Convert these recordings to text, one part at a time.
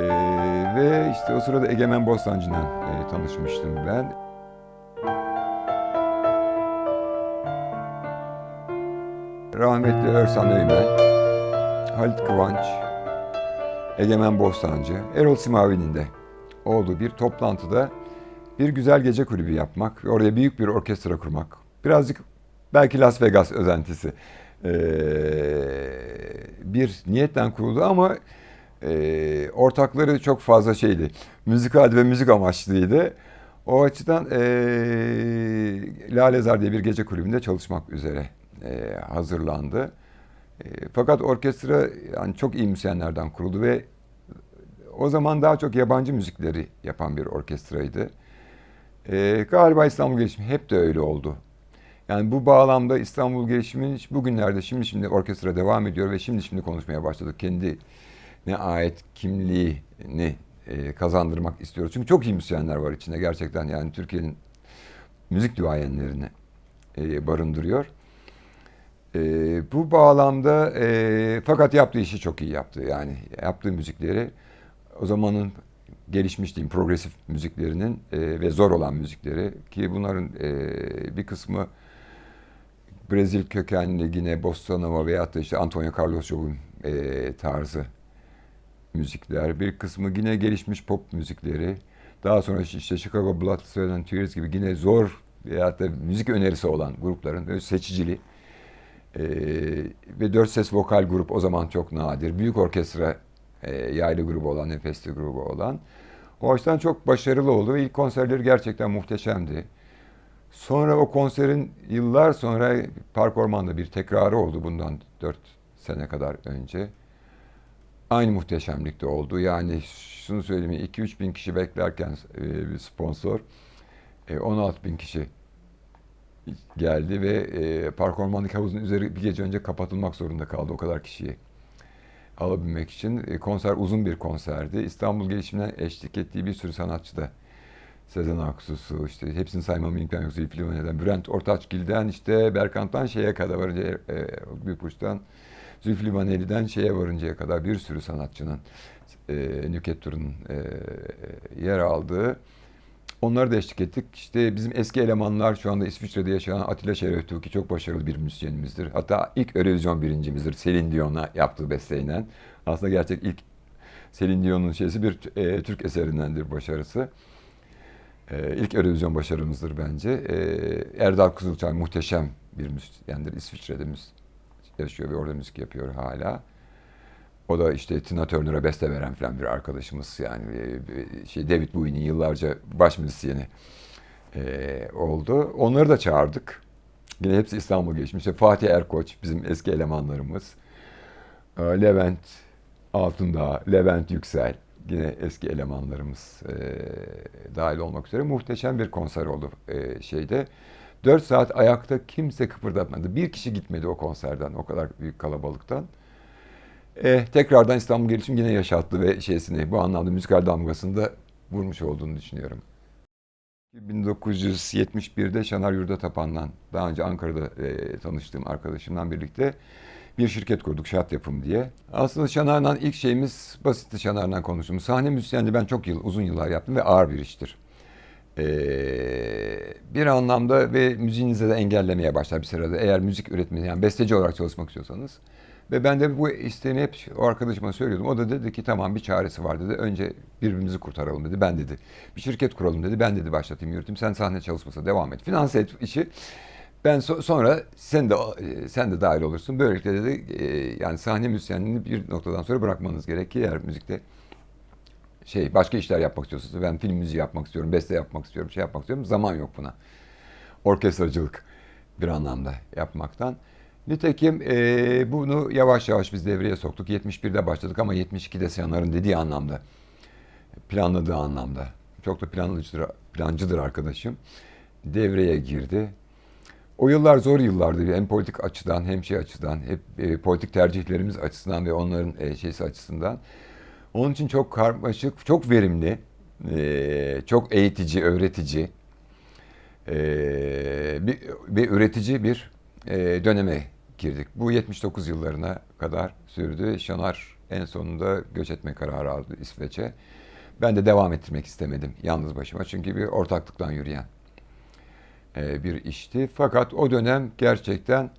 Ee, ve işte o sırada Egemen Bostancı'yla e, tanışmıştım ben. Rahmetli Örsan Öymen, Halit Kıvanç, Egemen Bostancı, Erol Simavi'nin de olduğu bir toplantıda bir güzel gece kulübü yapmak ve oraya büyük bir orkestra kurmak. Birazcık belki Las Vegas özentisi ee, bir niyetten kuruldu ama e, ortakları çok fazla şeydi. Müzikal ve müzik amaçlıydı. O açıdan e, Lalezar diye bir gece kulübünde çalışmak üzere e, hazırlandı. E, fakat orkestra yani çok iyi müzisyenlerden kuruldu ve o zaman daha çok yabancı müzikleri yapan bir orkestraydı. E, galiba İstanbul Gelişimi hep de öyle oldu. Yani bu bağlamda İstanbul Gelişimi'nin bugünlerde şimdi şimdi orkestra devam ediyor ve şimdi şimdi konuşmaya başladık. Kendi ne ait kimliğini e, kazandırmak istiyoruz. Çünkü çok iyi müzisyenler var içinde gerçekten yani Türkiye'nin müzik duayenlerini e, barındırıyor. E, bu bağlamda e, fakat yaptığı işi çok iyi yaptı. Yani yaptığı müzikleri o zamanın gelişmiş diyeyim progresif müziklerinin e, ve zor olan müzikleri ki bunların e, bir kısmı Brezil kökenli yine Bossa Nova veyahut da işte Antonio Carlos Jobim e, tarzı müzikler. Bir kısmı yine gelişmiş pop müzikleri. Daha sonra işte Chicago Blood, Sweat and Tears gibi yine zor veyahut da müzik önerisi olan grupların seçicili e, ve dört ses vokal grup o zaman çok nadir. Büyük orkestra e, yaylı grubu olan, nefesli grubu olan. O açıdan çok başarılı oldu ve ilk konserleri gerçekten muhteşemdi. Sonra o konserin yıllar sonra Park Orman'da bir tekrarı oldu bundan 4 sene kadar önce. Aynı muhteşemlikte oldu. Yani şunu söyleyeyim 2-3 bin kişi beklerken e, bir sponsor e, 16 bin kişi geldi ve e, Park Orman'daki havuzun üzeri bir gece önce kapatılmak zorunda kaldı o kadar kişiyi alabilmek için. E, konser uzun bir konserdi. İstanbul gelişiminden eşlik ettiği bir sürü sanatçı da Sezen Aksu'su, işte hepsini saymam imkan yok. Zülfü Livaneli'den, Bülent Ortaçgil'den, işte Berkant'tan şeye kadar varınca, e, Büyükburç'tan, Zülfü Livaneli'den şeye varıncaya kadar bir sürü sanatçının e, Nükhet Tur'un e, yer aldığı. Onları da eşlik ettik. İşte bizim eski elemanlar şu anda İsviçre'de yaşayan Atilla Şeref ki çok başarılı bir müzisyenimizdir. Hatta ilk Eurovision birincimizdir. Selin Dion'a yaptığı besteyle. Aslında gerçek ilk Selin Dion'un şeysi bir e, Türk eserindendir başarısı. E, ilk Eurovision başarımızdır bence. E, Erdal Kızılçay muhteşem bir müzisyendir. İsviçre'de yaşıyor ve orada müzik yapıyor hala. O da işte Tina Turner'a beste veren falan bir arkadaşımız yani şey David Bowie'nin yıllarca baş müzisyeni e, oldu. Onları da çağırdık. Yine hepsi İstanbul geçmiş. İşte Fatih Erkoç bizim eski elemanlarımız. E, Levent Altındağ, Levent Yüksel yine eski elemanlarımız e, dahil olmak üzere muhteşem bir konser oldu e, şeyde. 4 saat ayakta kimse kıpırdatmadı. Bir kişi gitmedi o konserden, o kadar büyük kalabalıktan. E, tekrardan İstanbul Gelişim yine yaşattı ve şeysini bu anlamda müzikal damgasını da vurmuş olduğunu düşünüyorum. 1971'de Şanar Yurda Tapan'dan, daha önce Ankara'da e, tanıştığım arkadaşımla birlikte bir şirket kurduk Şat Yapım diye. Aslında Şanar'la ilk şeyimiz basitti Şanar'la konuştuğumuz. Sahne müzisyenliği ben çok yıl, uzun yıllar yaptım ve ağır bir iştir. Ee, bir anlamda ve müziğinize de engellemeye başlar bir sırada. Eğer müzik üretmeni yani besteci olarak çalışmak istiyorsanız. Ve ben de bu isteğini hep o arkadaşıma söylüyordum. O da dedi ki tamam bir çaresi var dedi. Önce birbirimizi kurtaralım dedi. Ben dedi. Bir şirket kuralım dedi. Ben dedi başlatayım yürüteyim. Sen sahne çalışmasına devam et. Finanse et işi. Ben so- sonra sen de e, sen de dahil olursun. Böylelikle dedi e, yani sahne müzisyenliğini bir noktadan sonra bırakmanız gerekiyor eğer müzikte şey başka işler yapmak istiyorsanız ben film müziği yapmak istiyorum, beste yapmak istiyorum, şey yapmak istiyorum. Zaman yok buna. Orkestracılık bir anlamda yapmaktan. Nitekim e, bunu yavaş yavaş biz devreye soktuk. 71'de başladık ama 72'de Siyanar'ın dediği anlamda, planladığı anlamda. Çok da planlıcıdır, plancıdır arkadaşım. Devreye girdi. O yıllar zor yıllardı. Hem politik açıdan hem şey açıdan, hep e, politik tercihlerimiz açısından ve onların e, şeysi açısından. Onun için çok karmaşık, çok verimli, e, çok eğitici, öğretici, e, bir, bir üretici bir e, döneme girdik. Bu 79 yıllarına kadar sürdü. Şanar En sonunda göç etme kararı aldı İsveç'e. Ben de devam ettirmek istemedim yalnız başıma. Çünkü bir ortaklıktan yürüyen bir işti. Fakat o dönem gerçekten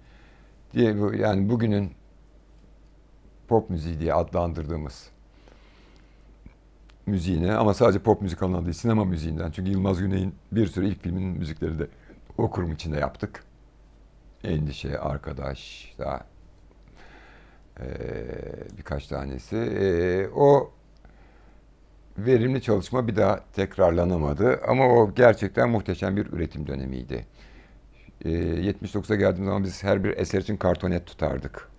diye yani bugünün pop müziği diye adlandırdığımız müziğine ama sadece pop müzik alanında değil sinema müziğinden. Çünkü Yılmaz Güney'in bir sürü ilk filminin müzikleri de o kurum içinde yaptık. Endişe, Arkadaş, daha eee, birkaç tanesi. Eee, o verimli çalışma bir daha tekrarlanamadı ama o gerçekten muhteşem bir üretim dönemiydi. Eee 79'a geldiğim zaman biz her bir eser için kartonet tutardık.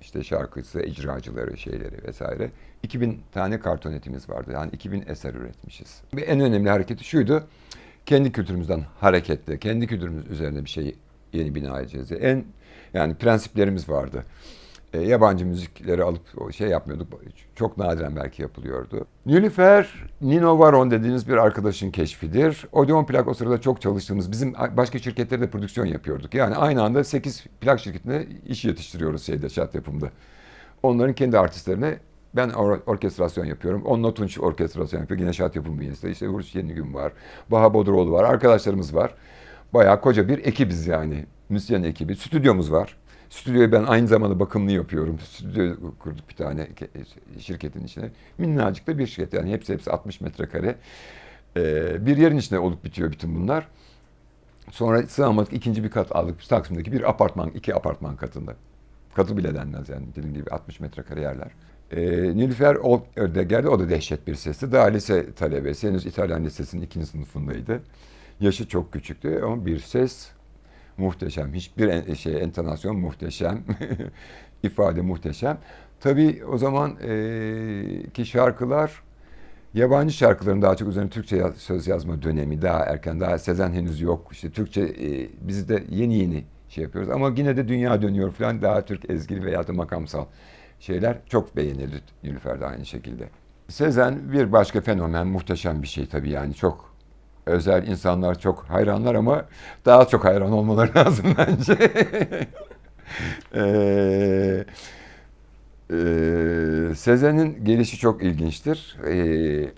İşte şarkısı, icracıları, şeyleri vesaire. 2000 tane kartonetimiz vardı. Yani 2000 eser üretmişiz. Ve en önemli hareketi şuydu. Kendi kültürümüzden hareketle, kendi kültürümüz üzerine bir şeyi yeni bina edeceğiz. En yani prensiplerimiz vardı. E, yabancı müzikleri alıp şey yapmıyorduk. Çok nadiren belki yapılıyordu. Nilüfer, Nino Varon dediğiniz bir arkadaşın keşfidir. Odeon plak o sırada çok çalıştığımız, bizim başka şirketlerde de prodüksiyon yapıyorduk. Yani aynı anda 8 plak şirketine iş yetiştiriyoruz şeyde, şart yapımda. Onların kendi artistlerine ben or- orkestrasyon yapıyorum. Onunla Tunç orkestrasyon yapıyor. Yine şart yapım bünyesinde. İşte Hurç Yenigün var. Baha Bodroğlu var. Arkadaşlarımız var. Bayağı koca bir ekibiz yani. Müzisyen ekibi. Stüdyomuz var. Stüdyoyu ben aynı zamanda bakımlı yapıyorum. Stüdyo kurduk bir tane ke- şirketin içine. Minnacık da bir şirket yani hepsi hepsi 60 metrekare. Ee, bir yerin içinde olup bitiyor bütün bunlar. Sonra sığamadık ikinci bir kat aldık. Taksim'deki bir apartman, iki apartman katında. Katı bile denmez yani dediğim gibi 60 metrekare yerler. Ee, Nilüfer o, de geldi, o da dehşet bir sesti. Daha lise talebesi, henüz İtalyan Lisesi'nin ikinci sınıfındaydı. Yaşı çok küçüktü ama bir ses muhteşem. Hiçbir şey entonasyon muhteşem. ifade muhteşem. Tabii o zaman e, ki şarkılar yabancı şarkıların daha çok üzerine Türkçe yaz- söz yazma dönemi daha erken. Daha Sezen henüz yok. İşte Türkçe e, biz de yeni yeni şey yapıyoruz. Ama yine de dünya dönüyor falan daha Türk ezgili veya da makamsal şeyler çok beğenildi Nilüfer aynı şekilde. Sezen bir başka fenomen, muhteşem bir şey tabii yani çok özel insanlar çok hayranlar ama daha çok hayran olmaları lazım bence. Ee, Sezen'in gelişi çok ilginçtir. Ee,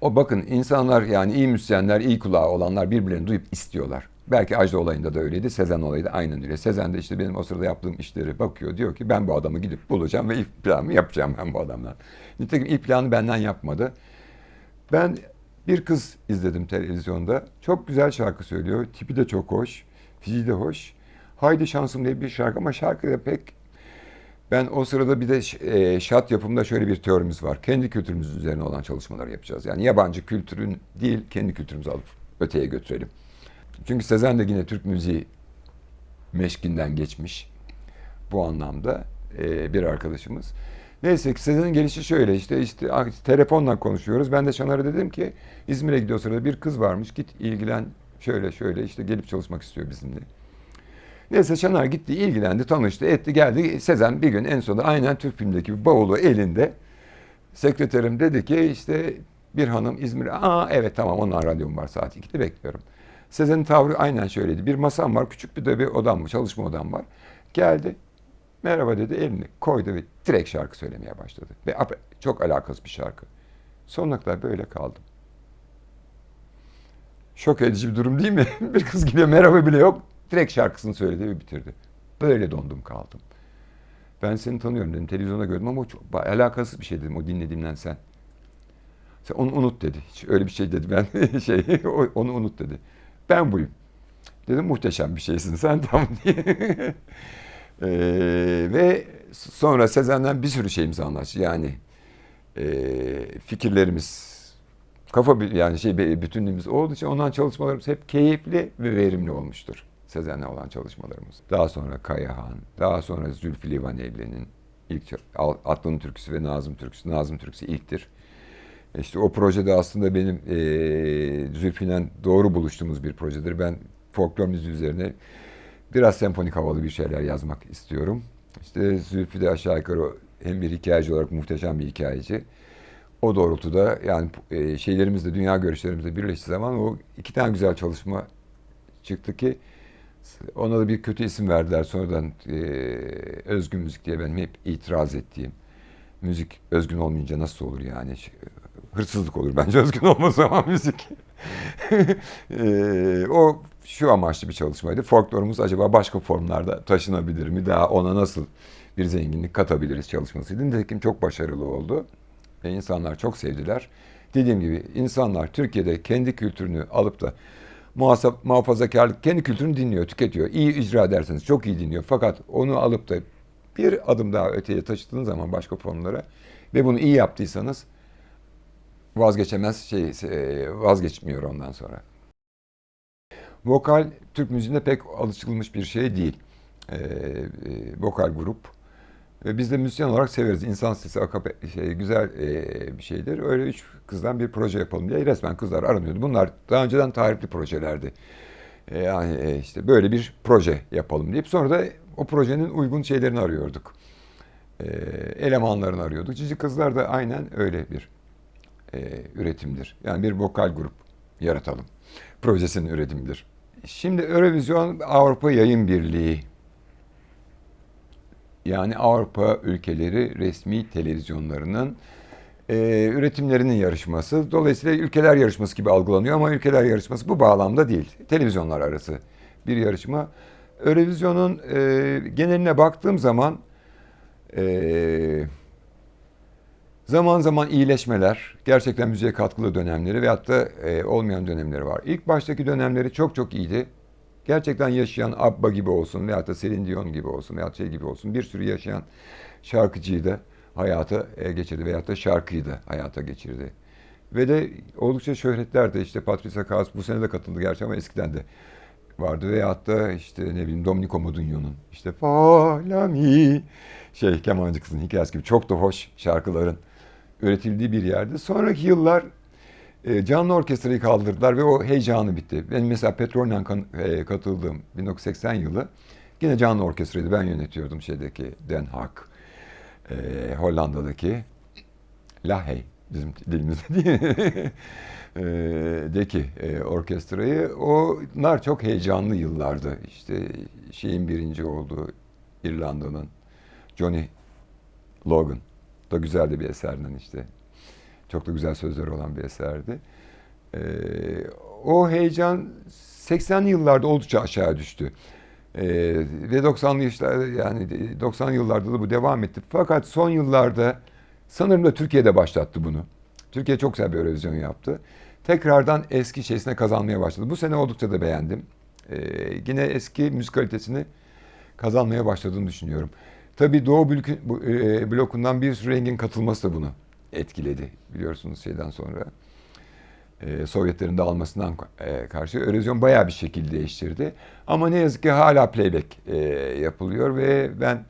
o bakın insanlar yani iyi müzisyenler, iyi kulağı olanlar birbirlerini duyup istiyorlar. Belki Ajda olayında da öyleydi, Sezen olayı da aynen öyle. Sezen de işte benim o sırada yaptığım işleri bakıyor. Diyor ki ben bu adamı gidip bulacağım ve ilk planımı yapacağım ben bu adamdan. Nitekim ilk planı benden yapmadı. Ben bir kız izledim televizyonda. Çok güzel şarkı söylüyor. Tipi de çok hoş. Fiziği de hoş. Haydi şansım diye bir şarkı ama şarkı da pek ben o sırada bir de e, şat yapımında şöyle bir teorimiz var. Kendi kültürümüz üzerine olan çalışmalar yapacağız. Yani yabancı kültürün değil, kendi kültürümüzü alıp öteye götürelim. Çünkü Sezen de yine Türk müziği meşkinden geçmiş bu anlamda e, bir arkadaşımız. Neyse ki Sezen'in gelişi şöyle işte işte telefonla konuşuyoruz. Ben de Şanar'a dedim ki İzmir'e gidiyor sırada bir kız varmış. Git ilgilen şöyle şöyle işte gelip çalışmak istiyor bizimle. Neyse Şanar gitti, ilgilendi, tanıştı, etti, geldi. Sezen bir gün en sonunda aynen Türk filmdeki bir bavulu elinde. Sekreterim dedi ki işte bir hanım İzmir'e, aa evet tamam onun radyom var saat 2'de bekliyorum. Sezen'in tavrı aynen şöyleydi. Bir masam var, küçük bir de bir odam var, çalışma odam var. Geldi, merhaba dedi, elini koydu ve direkt şarkı söylemeye başladı. Ve çok alakasız bir şarkı. Sonuna kadar böyle kaldım. Şok edici bir durum değil mi? bir kız geliyor, merhaba bile yok. Direkt şarkısını söyledi ve bitirdi. Böyle dondum kaldım. Ben seni tanıyorum dedim. Televizyonda gördüm ama o çok alakasız bir şey dedim o dinlediğimden sen. Sen onu unut dedi. Hiç öyle bir şey dedi ben şey onu unut dedi. Ben buyum. Dedim muhteşem bir şeysin sen tam diye. Ee, ve sonra Sezen'den bir sürü şeyimizi anlaştık. Yani e, fikirlerimiz kafa yani şey bütünlüğümüz olduğu için ondan çalışmalarımız hep keyifli ve verimli olmuştur. Sezen'le olan çalışmalarımız. Daha sonra Kayahan, daha sonra Zülfü Livaneli'nin ilk Atlı'nın türküsü ve Nazım türküsü. Nazım türküsü ilktir. İşte o projede aslında benim e, Zülfü'yle doğru buluştuğumuz bir projedir. Ben folklor müziği üzerine biraz senfonik havalı bir şeyler yazmak istiyorum. İşte Zülfü de aşağı yukarı hem bir hikayeci olarak muhteşem bir hikayeci. O doğrultuda yani e, şeylerimizle, dünya görüşlerimizle birleştiği zaman o iki tane güzel çalışma çıktı ki ona da bir kötü isim verdiler. Sonradan e, özgün müzik diye benim hep itiraz ettiğim Müzik özgün olmayınca nasıl olur yani? Hırsızlık olur bence özgün olmaz zaman müzik. Ee, o şu amaçlı bir çalışmaydı. Folklorumuz acaba başka formlarda taşınabilir mi? Daha ona nasıl bir zenginlik katabiliriz çalışmasıydı. Nitekim çok başarılı oldu. Ve insanlar çok sevdiler. Dediğim gibi insanlar Türkiye'de kendi kültürünü alıp da muhasap, muhafazakarlık kendi kültürünü dinliyor, tüketiyor. İyi icra ederseniz çok iyi dinliyor. Fakat onu alıp da bir adım daha öteye taşıdığınız zaman başka formlara ve bunu iyi yaptıysanız vazgeçemez şey e, vazgeçmiyor ondan sonra. Vokal Türk müziğinde pek alışılmış bir şey değil. Ee, e, vokal grup. Ve biz de müzisyen olarak severiz. İnsan sesi akape, şey, güzel e, bir şeydir. Öyle üç kızdan bir proje yapalım diye resmen kızlar aranıyordu. Bunlar daha önceden tarifli projelerdi. E, yani e, işte böyle bir proje yapalım deyip sonra da o projenin uygun şeylerini arıyorduk. E, elemanlarını arıyorduk. Cici Kızlar da aynen öyle bir e, üretimdir. Yani bir vokal grup yaratalım. Projesinin üretimidir. Şimdi Eurovision Avrupa Yayın Birliği yani Avrupa ülkeleri resmi televizyonlarının e, üretimlerinin yarışması. Dolayısıyla ülkeler yarışması gibi algılanıyor ama ülkeler yarışması bu bağlamda değil. Televizyonlar arası bir yarışma. Eurovision'un e, geneline baktığım zaman e, zaman zaman iyileşmeler, gerçekten müziğe katkılı dönemleri veyahut da e, olmayan dönemleri var. İlk baştaki dönemleri çok çok iyiydi. Gerçekten yaşayan Abba gibi olsun veyahut da Celine Dion gibi olsun veyahut şey gibi olsun bir sürü yaşayan şarkıcıyı da hayata e, geçirdi veyahut da şarkıyı da hayata geçirdi. Ve de oldukça şöhretler de işte Patricia Kaas bu sene de katıldı gerçi ama eskiden de vardı. Veyahut da işte ne bileyim Domenico Modugno'nun işte me şey kemancı kızın hikayesi gibi çok da hoş şarkıların üretildiği bir yerde. Sonraki yıllar e, canlı orkestrayı kaldırdılar ve o heyecanı bitti. Benim mesela Petrol'den kan- e, katıldığım 1980 yılı yine canlı orkestraydı. Ben yönetiyordum şeydeki Den Haag, e, Hollanda'daki La Hey bizim dilimizde değil mi? E, deki e, orkestrayı. Onlar çok heyecanlı yıllardı. İşte şeyin birinci olduğu İrlanda'nın Johnny Logan da güzel bir eserden işte. Çok da güzel sözleri olan bir eserdi. Ee, o heyecan 80'li yıllarda oldukça aşağı düştü. Ee, ve 90'lı yaşlar yani 90 yıllarda da bu devam etti. Fakat son yıllarda sanırım da Türkiye'de başlattı bunu. Türkiye çok güzel bir Eurovision yaptı. Tekrardan eski şeysine kazanmaya başladı. Bu sene oldukça da beğendim. Ee, yine eski müzik kalitesini kazanmaya başladığını düşünüyorum. Tabii Doğu e, blokundan bir sürü rengin katılması da bunu etkiledi biliyorsunuz şeyden sonra. E, Sovyetlerin dağılmasından e, karşı Eurovision bayağı bir şekil değiştirdi. Ama ne yazık ki hala playback e, yapılıyor ve ben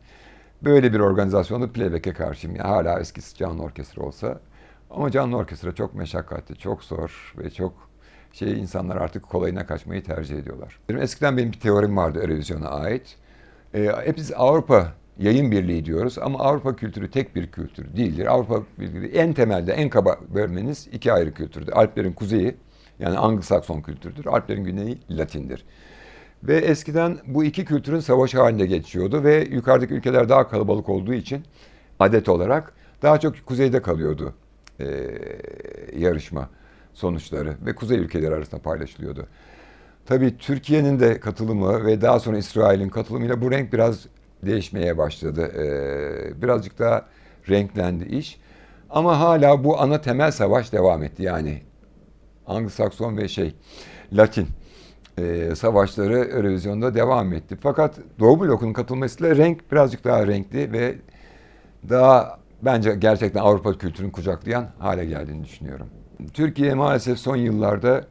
böyle bir organizasyonda playback'e karşıyım. Yani hala eskisi canlı orkestra olsa. Ama canlı orkestra çok meşakkatli, çok zor ve çok şey insanlar artık kolayına kaçmayı tercih ediyorlar. Eskiden benim bir teorim vardı Eurovision'a ait. E, hep biz Avrupa yayın birliği diyoruz ama Avrupa kültürü tek bir kültür değildir. Avrupa kültürü en temelde en kaba bölmeniz iki ayrı kültürdür. Alplerin kuzeyi yani Anglo-Sakson kültürdür. Alplerin güneyi Latindir. Ve eskiden bu iki kültürün savaş halinde geçiyordu ve yukarıdaki ülkeler daha kalabalık olduğu için adet olarak daha çok kuzeyde kalıyordu e, yarışma sonuçları ve kuzey ülkeleri arasında paylaşılıyordu. Tabii Türkiye'nin de katılımı ve daha sonra İsrail'in katılımıyla bu renk biraz değişmeye başladı. Ee, birazcık daha renklendi iş. Ama hala bu ana temel savaş devam etti. Yani Anglo-Sakson ve şey Latin e, savaşları Eurovision'da devam etti. Fakat Doğu blokunun katılmasıyla renk birazcık daha renkli ve daha bence gerçekten Avrupa kültürünü kucaklayan hale geldiğini düşünüyorum. Türkiye maalesef son yıllarda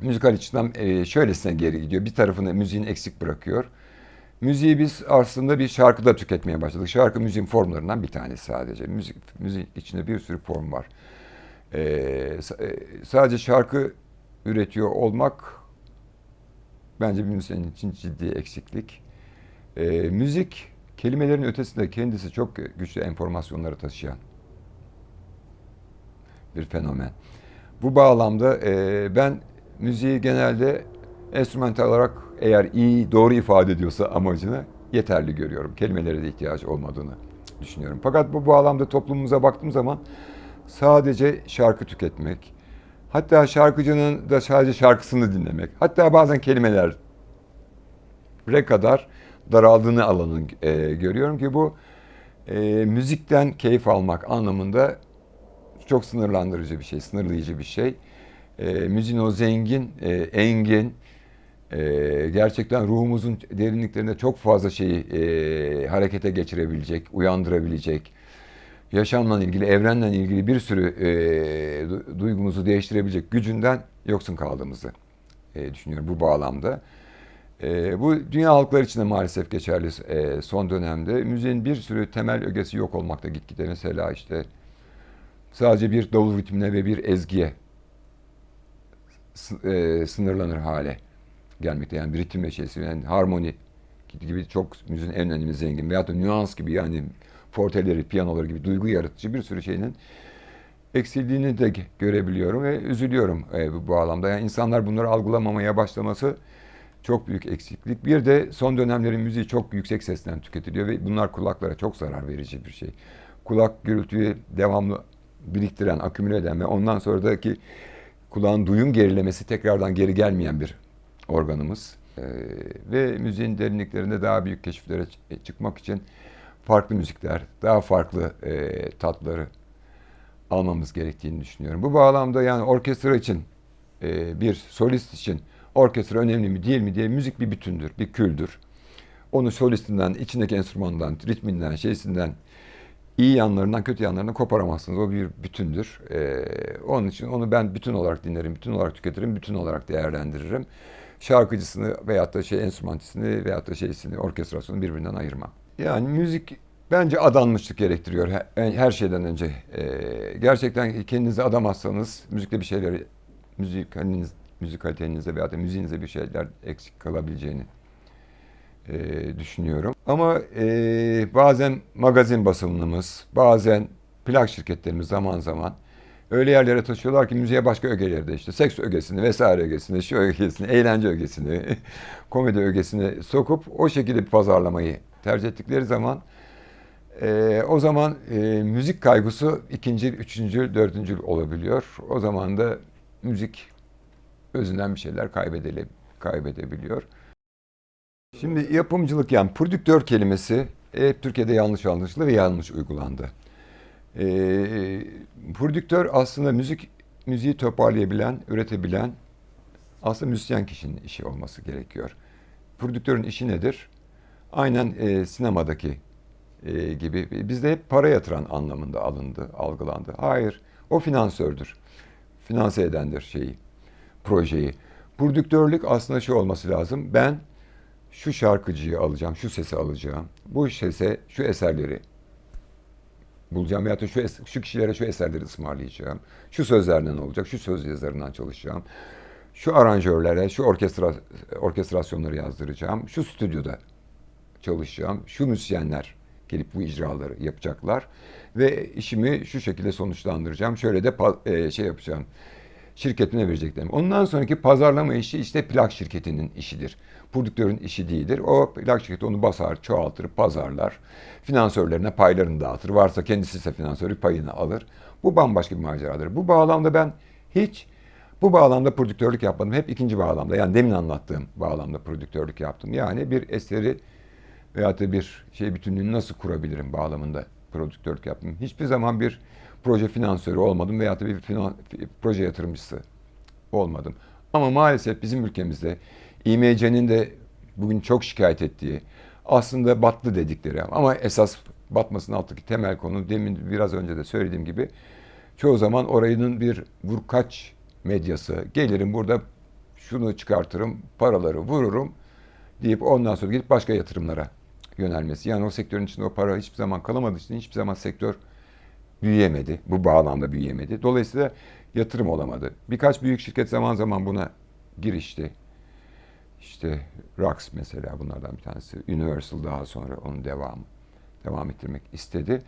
müzikal açıdan e, şöylesine geri gidiyor. Bir tarafını müziğin eksik bırakıyor. Müziği biz aslında bir şarkıda tüketmeye başladık. Şarkı müziğin formlarından bir tanesi sadece. Müzik, müzik içinde bir sürü form var. Ee, e, sadece şarkı üretiyor olmak bence bir müzisyen için ciddi eksiklik. Ee, müzik kelimelerin ötesinde kendisi çok güçlü enformasyonları taşıyan bir fenomen. Bu bağlamda e, ben müziği genelde enstrümantal olarak eğer iyi, doğru ifade ediyorsa amacını yeterli görüyorum. Kelimelere de ihtiyaç olmadığını düşünüyorum. Fakat bu bağlamda toplumumuza baktığım zaman sadece şarkı tüketmek, hatta şarkıcının da sadece şarkısını dinlemek, hatta bazen kelimeler re kadar daraldığını alanın e, görüyorum ki bu e, müzikten keyif almak anlamında çok sınırlandırıcı bir şey, sınırlayıcı bir şey. E, müziğin o zengin, e, engin, e, gerçekten ruhumuzun derinliklerinde çok fazla şeyi e, harekete geçirebilecek, uyandırabilecek, yaşamla ilgili, evrenle ilgili bir sürü e, du- duygumuzu değiştirebilecek gücünden yoksun kaldığımızı e, düşünüyorum bu bağlamda. E, bu dünya halkları için de maalesef geçerli e, son dönemde. Müziğin bir sürü temel ögesi yok olmakta gitgide. Mesela işte sadece bir davul ritmine ve bir ezgiye e, sınırlanır hale gelmekte. Yani bir ritim meşesi, yani harmoni gibi çok müziğin en önemli zengin veyahut da nüans gibi yani forteleri, piyanoları gibi duygu yaratıcı bir sürü şeyinin eksildiğini de görebiliyorum ve üzülüyorum e, bu bağlamda. Yani insanlar bunları algılamamaya başlaması çok büyük eksiklik. Bir de son dönemlerin müziği çok yüksek sesten tüketiliyor ve bunlar kulaklara çok zarar verici bir şey. Kulak gürültüyü devamlı biriktiren, akümüle eden ve ondan sonraki kulağın duyum gerilemesi tekrardan geri gelmeyen bir organımız. Ee, ve müziğin derinliklerinde daha büyük keşiflere ç- çıkmak için farklı müzikler, daha farklı e, tatları almamız gerektiğini düşünüyorum. Bu bağlamda yani orkestra için, e, bir solist için orkestra önemli mi değil mi diye müzik bir bütündür, bir küldür. Onu solistinden, içindeki enstrümandan, ritminden, şeysinden, iyi yanlarından, kötü yanlarından koparamazsınız. O bir bütündür. E, onun için onu ben bütün olarak dinlerim, bütün olarak tüketirim, bütün olarak değerlendiririm. Şarkıcısını veyahut da şey enstrümantisini veyahut da şeysini, orkestrasyonu birbirinden ayırmam. Yani müzik bence adanmışlık gerektiriyor her, şeyden önce. Ee, gerçekten kendinize adamazsanız müzikte bir şeyleri, müzik, müzik müzikalitenizde veyahut da müziğinizde bir şeyler eksik kalabileceğini e, düşünüyorum. Ama e, bazen magazin basımımız, bazen plak şirketlerimiz zaman zaman öyle yerlere taşıyorlar ki müziğe başka ögeleri de işte seks ögesini vesaire ögesini, şu ögesini, eğlence ögesini, komedi ögesini sokup o şekilde bir pazarlamayı tercih ettikleri zaman e, o zaman e, müzik kaygısı ikinci, üçüncü, dördüncü olabiliyor. O zaman da müzik özünden bir şeyler kaybedele, kaybedebiliyor. Şimdi yapımcılık yani prodüktör kelimesi hep Türkiye'de yanlış anlaşıldı ve yanlış uygulandı. Ee, prodüktör aslında müzik müziği toparlayabilen, üretebilen aslında müzisyen kişinin işi olması gerekiyor. Prodüktörün işi nedir? Aynen e, sinemadaki e, gibi bizde hep para yatıran anlamında alındı, algılandı. Hayır, o finansördür. Finanse edendir şeyi, projeyi. Prodüktörlük aslında şu olması lazım. Ben şu şarkıcıyı alacağım, şu sesi alacağım. Bu sese şu eserleri bulacağım veyahut şu, es- şu kişilere şu eserleri ısmarlayacağım. Şu sözlerden olacak, şu söz yazarından çalışacağım. Şu aranjörlere, şu orkestra orkestrasyonları yazdıracağım. Şu stüdyoda çalışacağım. Şu müzisyenler gelip bu icraları yapacaklar ve işimi şu şekilde sonuçlandıracağım. Şöyle de pa- e, şey yapacağım. Şirketine vereceklerim. Ondan sonraki pazarlama işi işte plak şirketinin işidir. Prodüktörün işi değildir. O plak şirketi onu basar, çoğaltır, pazarlar. Finansörlerine paylarını dağıtır. Varsa kendisi ise finansörü payını alır. Bu bambaşka bir maceradır. Bu bağlamda ben hiç bu bağlamda prodüktörlük yapmadım. Hep ikinci bağlamda yani demin anlattığım bağlamda prodüktörlük yaptım. Yani bir eseri veyahut da bir şey bütünlüğünü nasıl kurabilirim bağlamında prodüktörlük yaptım. Hiçbir zaman bir proje finansörü olmadım veyahut da bir finan- proje yatırımcısı olmadım. Ama maalesef bizim ülkemizde İMC'nin de bugün çok şikayet ettiği aslında battı dedikleri ama esas batmasının altındaki temel konu demin biraz önce de söylediğim gibi çoğu zaman orayının bir vurkaç medyası gelirim burada şunu çıkartırım paraları vururum deyip ondan sonra gidip başka yatırımlara yönelmesi. Yani o sektörün içinde o para hiçbir zaman kalamadığı için hiçbir zaman sektör büyüyemedi. Bu bağlamda büyüyemedi. Dolayısıyla yatırım olamadı. Birkaç büyük şirket zaman zaman buna girişti. İşte Rox mesela bunlardan bir tanesi. Universal daha sonra onun devamı devam ettirmek istedi.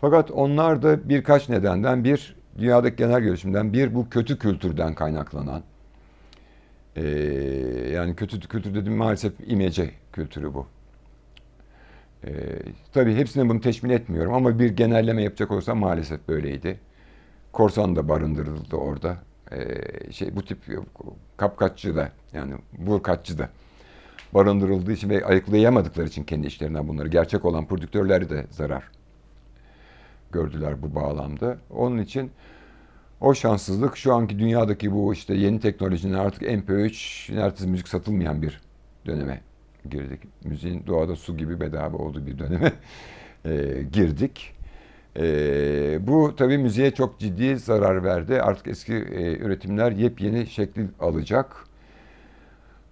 Fakat onlar da birkaç nedenden bir dünyadaki genel gelişimden bir bu kötü kültürden kaynaklanan eee, yani kötü kültür dediğim maalesef imece kültürü bu. Ee, tabii hepsine bunu teşmil etmiyorum ama bir genelleme yapacak olsam maalesef böyleydi. Korsan da barındırıldı orada. Ee, şey bu tip kapkaççı da yani vurkaççı da barındırıldığı için ve ayıklayamadıkları için kendi işlerinden bunları gerçek olan prodüktörleri de zarar gördüler bu bağlamda. Onun için o şanssızlık şu anki dünyadaki bu işte yeni teknolojinin artık MP3 neredeyse müzik satılmayan bir döneme girdik. Müziğin doğada su gibi bedava olduğu bir döneme e, girdik. E, bu tabii müziğe çok ciddi zarar verdi. Artık eski e, üretimler yepyeni şekil alacak.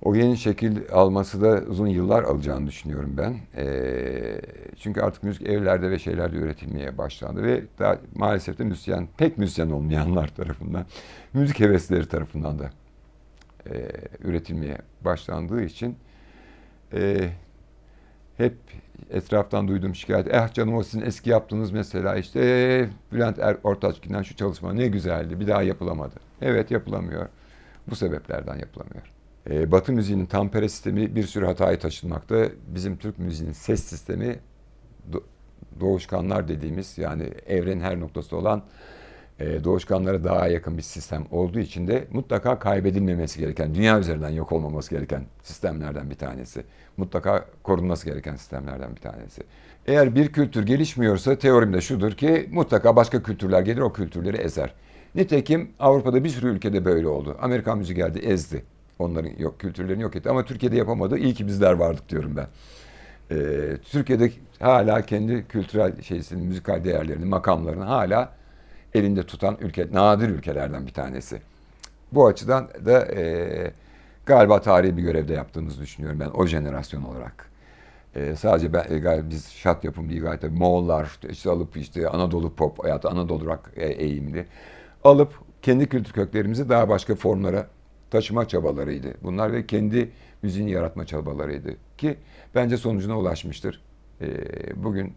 O yeni şekil alması da uzun yıllar alacağını düşünüyorum ben. E, çünkü artık müzik evlerde ve şeylerde üretilmeye başlandı ve daha maalesef de müzisyen, pek müzisyen olmayanlar tarafından, müzik hevesleri tarafından da e, üretilmeye başlandığı için e, hep etraftan duyduğum şikayet. Eh canım o sizin eski yaptığınız mesela işte eh, Bülent er Ortaçgil'den şu çalışma ne güzeldi bir daha yapılamadı. Evet yapılamıyor. Bu sebeplerden yapılamıyor. E, Batı müziğinin tampere sistemi bir sürü hatayı taşınmakta. Bizim Türk müziğinin ses sistemi do- doğuşkanlar dediğimiz yani evrenin her noktasında olan e, doğuşkanlara daha yakın bir sistem olduğu için de mutlaka kaybedilmemesi gereken, dünya üzerinden yok olmaması gereken sistemlerden bir tanesi. Mutlaka korunması gereken sistemlerden bir tanesi. Eğer bir kültür gelişmiyorsa teorim de şudur ki mutlaka başka kültürler gelir o kültürleri ezer. Nitekim Avrupa'da bir sürü ülkede böyle oldu. Amerikan müziği geldi ezdi. Onların yok kültürlerini yok etti ama Türkiye'de yapamadı. İyi ki bizler vardık diyorum ben. Ee, Türkiye'de hala kendi kültürel şeysini, müzikal değerlerini, makamlarını hala elinde tutan ülke, nadir ülkelerden bir tanesi. Bu açıdan da e, galiba tarihi bir görevde yaptığımızı düşünüyorum ben o jenerasyon olarak. E, sadece ben, e, biz şat yapım değil gayet Moğollar işte alıp işte Anadolu pop hayatı Anadolu rock e, eğimli alıp kendi kültür köklerimizi daha başka formlara taşıma çabalarıydı. Bunlar ve kendi müziğini yaratma çabalarıydı ki bence sonucuna ulaşmıştır. E, bugün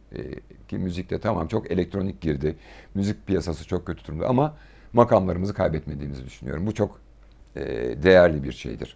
e, müzikte tamam çok elektronik girdi. Müzik piyasası çok kötü durumda ama makamlarımızı kaybetmediğimizi düşünüyorum. Bu çok e, değerli bir şeydir.